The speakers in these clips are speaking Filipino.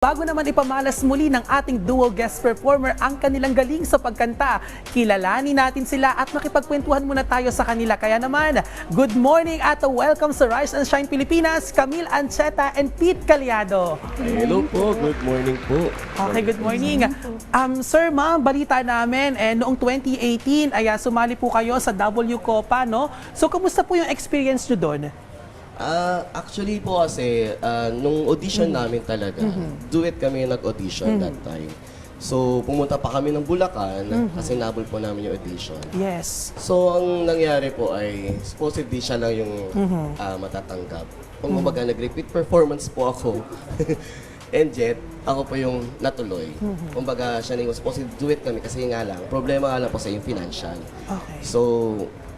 Bago naman ipamalas muli ng ating duo guest performer ang kanilang galing sa pagkanta, kilalanin natin sila at makipagkwentuhan muna tayo sa kanila. Kaya naman, good morning at welcome sa Rise and Shine Pilipinas, Camille Ancheta and Pete Caliado. Hello po, good morning po. Okay, good morning. Um, sir, ma'am, balita namin, eh, noong 2018, ay sumali po kayo sa W Copa, no? So, kamusta po yung experience nyo doon? Ah, actually po kasi, ah, nung audition namin talaga, duet kami nag-audition that time. So, pumunta pa kami ng Bulacan kasi nabol po namin yung audition. Yes. So, ang nangyari po ay, supposedly siya lang yung ah, matatanggap. Kung kumbaga, nag-repeat performance po ako. And yet, ako po yung natuloy. Kumbaga, siya na yung supposedly duet kami kasi nga lang, problema nga lang po sa yung financial. Okay. So,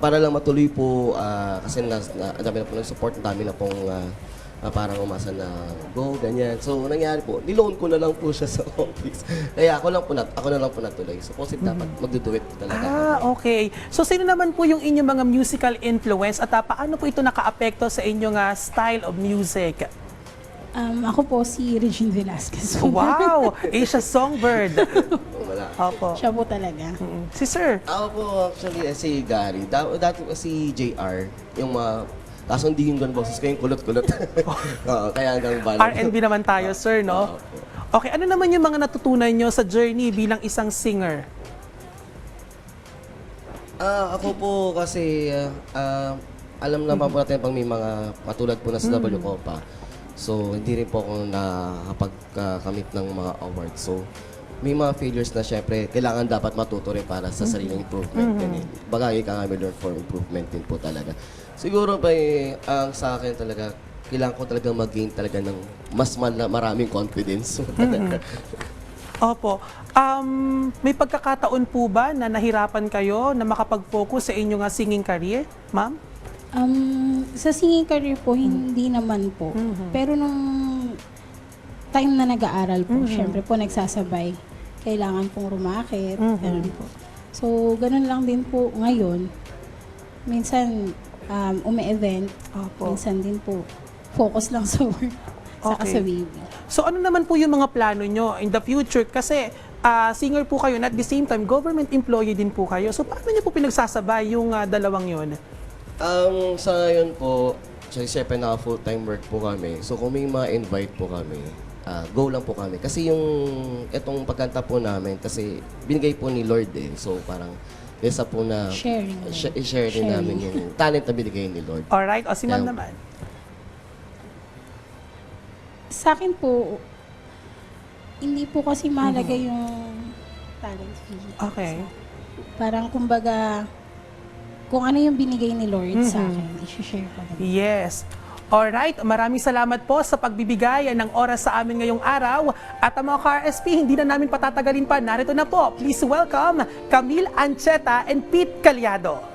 para lang matuloy po, ah, kasi na, na, ang dami na po ng support, ang dami na pong ah, parang umasa na go, ganyan. So, nangyari po, niloan ko na lang po siya sa office. Kaya ako lang po, nat ako na lang po natuloy. So, positive dapat magduduet po talaga. Ah, okay. So sino naman po yung inyong mga musical influence at ah, paano po ito naka-apekto sa inyong ah, style of music? Um, ako po si Regine Velasquez. Wow! Asia Songbird. Wala. Opo. Siya po talaga. Mm. Si Sir. Ako po, actually, eh, si Gary. Da, dati po si JR, yung mga, kaso hindi yung ganun boses ko, yung kulot-kulot. Oo, kaya hanggang bala. R&B naman tayo, Sir, no? Okay, ano naman yung mga natutunan nyo sa journey bilang isang singer? Ah, ako po kasi ah, ah, alam naman po natin pag may mga katulad po na sa W Copa. So, hindi rin po ako nakapag-commit ng mga awards. So, may mga failures na syempre, kailangan dapat matuto rin para sa sariling improvement. Ganun. Bagay ka nga may learn for improvement din po talaga. Siguro pa eh, ang sa akin talaga, kailangan ko talaga mag-gain talaga ng mas mal- maraming confidence. Opo. Um, may pagkakataon po ba na nahirapan kayo na makapag-focus sa inyong ah, singing career, ma'am? Um, sa singing career po, hindi naman po. Pero nung time na nag-aaral po, syempre po nagsasabay. Kailangan pong rumakit. Ganun po. So, ganun lang din po ngayon. Minsan, um, umi-event. Opo. Minsan din po, focus lang sa work. Saka Okay. sa baby. So ano naman po yung mga plano nyo in the future? Kasi ah, singer po kayo and at the same time, government employee din po kayo. So paano nyo po pinagsasabay yung ah, dalawang yon? Ang sa ngayon po, kasi syempre naka full-time work po kami. So kung may ma-invite po kami, ah, go lang po kami. Kasi yung itong pagkanta po namin, kasi binigay po ni Lord eh. So parang isa po na Sharing. sh- i-share din Sharing. namin yung talent na binigay ni Lord. Alright, o si ma'am naman. Sa akin po, hindi po kasi mahalaga yung talent fee. Okay. Parang kumbaga, kung ano yung binigay ni Lord sa akin, i-share ko naman. Yes. Alright, maraming salamat po sa pagbibigay ng oras sa amin ngayong araw. At ang mga ka-RSP, hindi na namin patatagalin pa. Narito na po. Please welcome Camille Ancheta and Pete Caliado.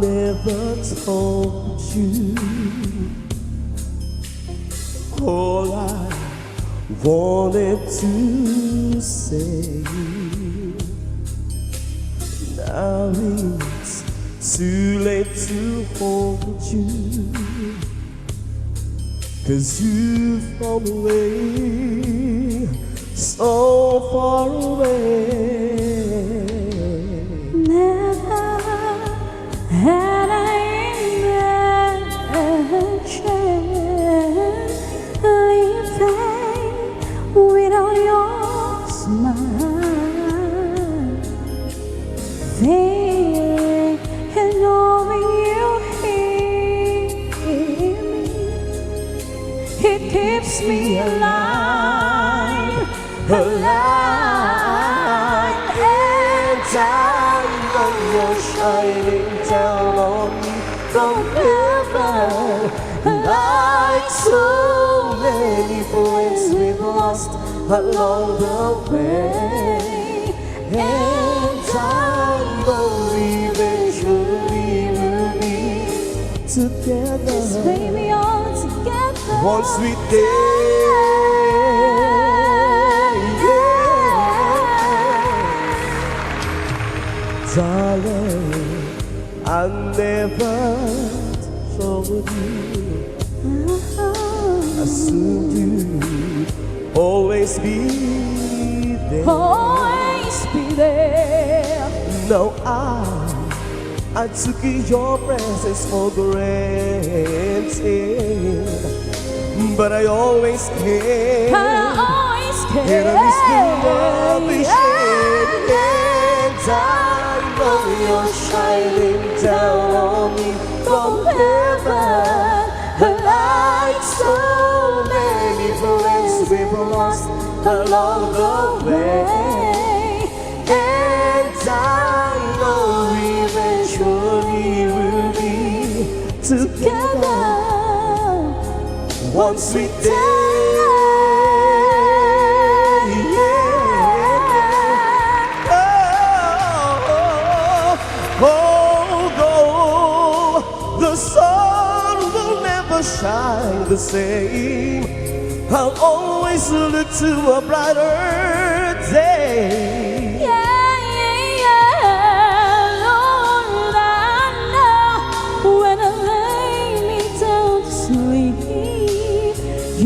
Never told you all I wanted to say. Now it's too late to hold you, cause you've gone away, so far away. Never had I imagined living without your smile. And knowing you hear me, it keeps me alive, alive. And time when you're shining down on me from heaven Like so many friends we've lost along the way And I believe eventually we'll be together Cause baby, all together. One sweet day. Yeah. Darling, I never told you I assumed you'd always be there. Always be there. No, I, I took your presence for granted, but I always care. I always care. And I still appreciate And I know you're shining down on me from heaven. Like so many friends we've lost. Along the way And I know eventually we'll be together. One sweet day. Same, I'll always look to a brighter day. Yeah, yeah, yeah. Lord, I know when I lay me down to sleep,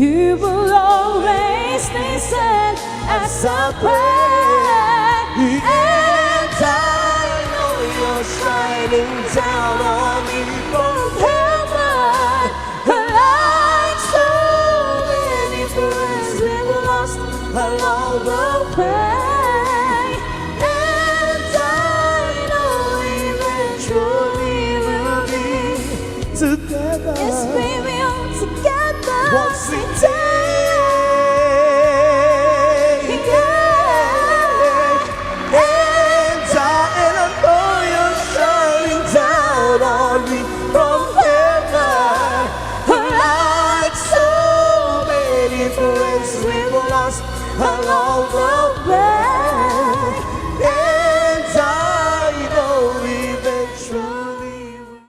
you will always listen as I pray. And I know you're shining along the way And I know eventually we'll be together Yes, baby, all together. one sweet all over.